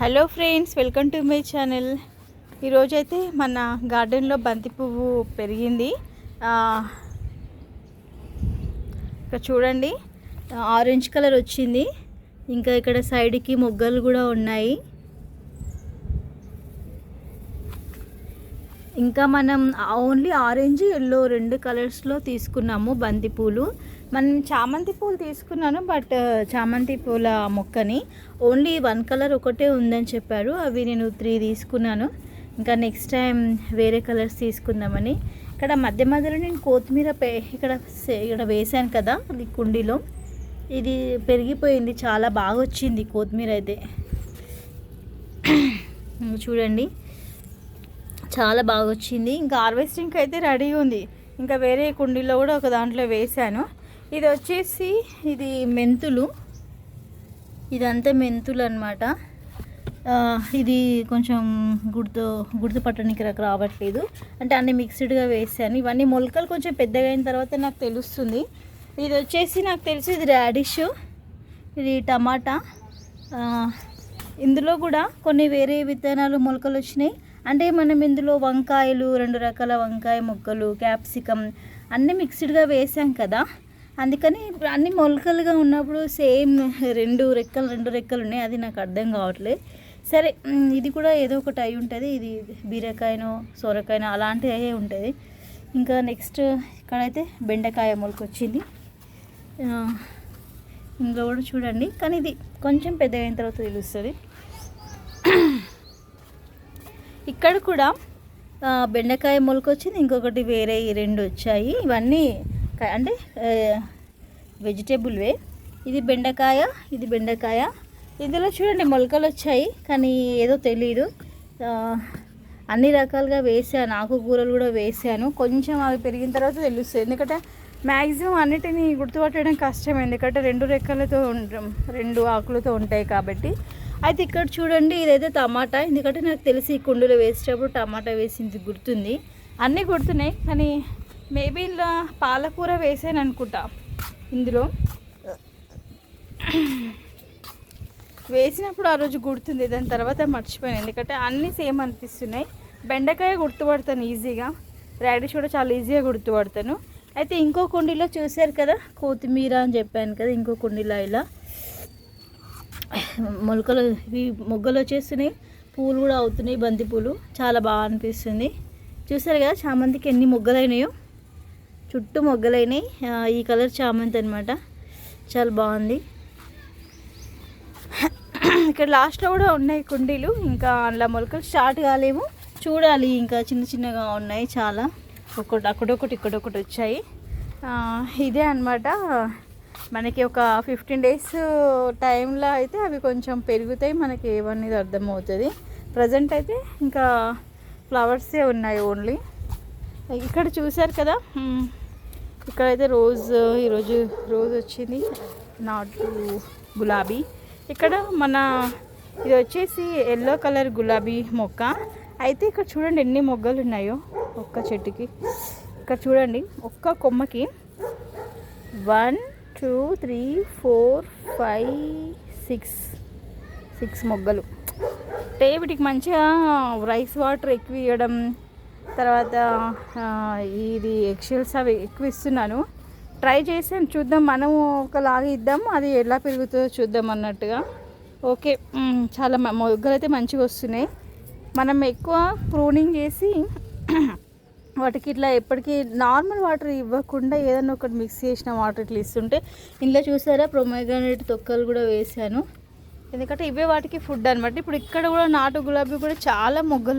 Hello friends welcome to my channel. ఈరోజైతే మన గార్డెన్లో బంతి పువ్వు పెరిగింది. ఇక్కడ చూడండి ఆరెంజ్ కలర్ వచ్చింది. ఇంకా ఇక్కడ సైడ్కి మొగ్గలు కూడా ఉన్నాయి. ఇంకా మనం ఓన్లీ ఆరెంజ్ ఎల్లో రెండు కలర్స్లో తీసుకున్నాము బంతిపూలు మనం చామంతి పూలు తీసుకున్నాను బట్ uh, చామంతి పూల మొక్కని ఓన్లీ వన్ కలర్ ఒకటే ఉందని చెప్పారు. అవి నేను త్రీ తీసుకున్నాను. ఇంకా నెక్స్ట్ టైం వేరే కలర్స్ తీసుకుందామని. ఇక్కడ మధ్య మధ్యలో నేను కొత్తిమీర పే ఇక్కడ ఇక్కడ వేసాను కదా అది కుండీలో. ఇది పెరిగిపోయింది చాలా బాగా వచ్చింది కొత్తిమీర అయితే. చూడండి. చాలా బాగా వచ్చింది ఇంకా హార్వెస్టింగ్కి అయితే రెడీ ఉంది. ఇంకా వేరే కుండీలో కూడా ఒక దాంట్లో వేసాను ఇది వచ్చేసి ఇది మెంతులు. ఇదంతా మెంతులు అనమాట ఇది కొంచెం గుర్తు గుర్తుపట్టడానికి నాకు రావట్లేదు. అంటే అన్ని మిక్స్డ్గా వేసాను ఇవన్నీ మొలకలు కొంచెం పెద్దగా అయిన తర్వాత నాకు తెలుస్తుంది. ఇది వచ్చేసి నాకు తెలిసి ఇది రాడిష్ ఇది టమాటా. ఇందులో కూడా కొన్ని వేరే విత్తనాలు మొలకలు వచ్చినాయి. అంటే మనం ఇందులో వంకాయలు రెండు రకాల వంకాయ ముక్కలు క్యాప్సికమ్ అన్నీ మిక్స్డ్గా వేసాం కదా. అందుకని ఇప్పుడు అన్ని మొలకలుగా ఉన్నప్పుడు సేమ్ రెండు రెక్కలు రెండు రెక్కలు ఉన్నాయి. అది నాకు అర్థం కావట్లేదు సరే ఇది కూడా ఏదో ఒకటి అయి ఉంటుంది. ఇది బీరకాయనో సొరకాయనో అలాంటివి అయ్యే ఉంటుంది. ఇంకా నెక్స్ట్ ఇక్కడైతే బెండకాయ మొలక వచ్చింది ఇందులో కూడా చూడండి. కానీ ఇది కొంచెం పెద్దగా అయిన తర్వాత తెలుస్తుంది. ఇక్కడ కూడా బెండకాయ మొలక వచ్చింది ఇంకొకటి వేరే ఈ రెండు వచ్చాయి. ఇవన్నీ అంటే వెజిటేబుల్వే. ఇది బెండకాయ ఇది బెండకాయ. ఇందులో చూడండి మొలకలు వచ్చాయి కానీ ఏదో తెలియదు అన్ని రకాలుగా వేసాను ఆకుకూరలు కూడా వేసాను. కొంచెం అవి పెరిగిన తర్వాత తెలుస్తుంది. ఎందుకంటే మ్యాక్సిమం అన్నిటిని గుర్తుపట్టడం కష్టం. ఎందుకంటే రెండు రెక్కలతో రెండు ఆకులతో ఉంటాయి కాబట్టి. అయితే ఇక్కడ చూడండి ఇదైతే టమాటా. ఎందుకంటే నాకు తెలిసి ఈ కుండీలో వేసేటప్పుడు టమాటా వేసింది గుర్తుంది. అన్నీ గుర్తున్నాయి కానీ మేబీ ఇలా పాలకూర వేసాను అనుకుంటా. ఇందులో వేసినప్పుడు ఆ రోజు గుర్తుంది దాని తర్వాత మర్చిపోయాను. ఎందుకంటే అన్నీ సేమ్ అనిపిస్తున్నాయి. బెండకాయ గుర్తుపడతాను ఈజీగా. రాడిష్ కూడా చాలా ఈజీగా గుర్తుపడతాను. అయితే ఇంకో కుండీలో చూశారు కదా కొత్తిమీర అని చెప్పాను కదా ఇంకో కుండీలో ఇలా. మొలకలు ఇవి మొగ్గలు వచ్చేస్తున్నాయి. పూలు కూడా అవుతున్నాయి బంతి పూలు. చాలా బాగా అనిపిస్తుంది. చూసారు కదా చామంతికి ఎన్ని మొగ్గలైనాయో. చుట్టూ మొగ్గలైనాయి. ఈ కలర్ చామంతి అనమాట చాలా బాగుంది. ఇక్కడ లాస్ట్లో కూడా ఉన్నాయి కుండీలు. ఇంకా అందులో మొలకలు స్టార్ట్ కాలేము. చూడాలి ఇంకా చిన్న చిన్నగా ఉన్నాయి చాలా. ఒకటి అక్కడొకటి ఇక్కడొకటి వచ్చాయి. ఇదే అనమాట మనకి ఒక ఫిఫ్టీన్ డేస్ టైంలో అయితే అవి కొంచెం పెరుగుతాయి. మనకి ఏమనేది అర్థమవుతుంది. ప్రజెంట్ అయితే ఇంకా ఫ్లవర్సే ఉన్నాయి ఓన్లీ ఇక్కడ చూసారు కదా? ఇక్కడైతే రోజ్ ఈరోజు రోజ్ వచ్చింది. నాటు గులాబీ. ఇక్కడ మన ఇది వచ్చేసి ఎల్లో కలర్ గులాబీ మొక్క. అయితే ఇక్కడ చూడండి ఎన్ని మొగ్గలు ఉన్నాయో ఒక్క చెట్టుకి. ఇక్కడ చూడండి ఒక్క కొమ్మకి one two three four five six six మొగ్గలు. అంటే వీటికి మంచిగా రైస్ వాటర్ ఎక్కువ ఇవ్వడం తర్వాత ఇది ఎక్షల్స్ అవి ఎక్కువ ఇస్తున్నాను. ట్రై చేసి చూద్దాం మనం ఒకలాగా ఇద్దాం అది ఎలా పెరుగుతుందో చూద్దాం అన్నట్టుగా. ఓకే చాలా మ- మొగ్గలు అయితే మంచిగా వస్తున్నాయి. మనం ఎక్కువ ప్రూనింగ్ చేసి వాటికి ఇట్లా ఎప్పటికీ నార్మల్ వాటర్ ఇవ్వకుండా ఏదైనా ఒకటి మిక్స్ చేసిన వాటర్ ఇట్లా ఇస్తుంటే ఇందులో చూసారా ప్రొమైగ్రానేట్ తొక్కలు కూడా వేసాను ఎందుకంటే ఇవే వాటికి ఫుడ్ అనమాట ఇప్పుడు ఇక్కడ కూడా నాటు గులాబీ కూడా చాలా మొగ్గలు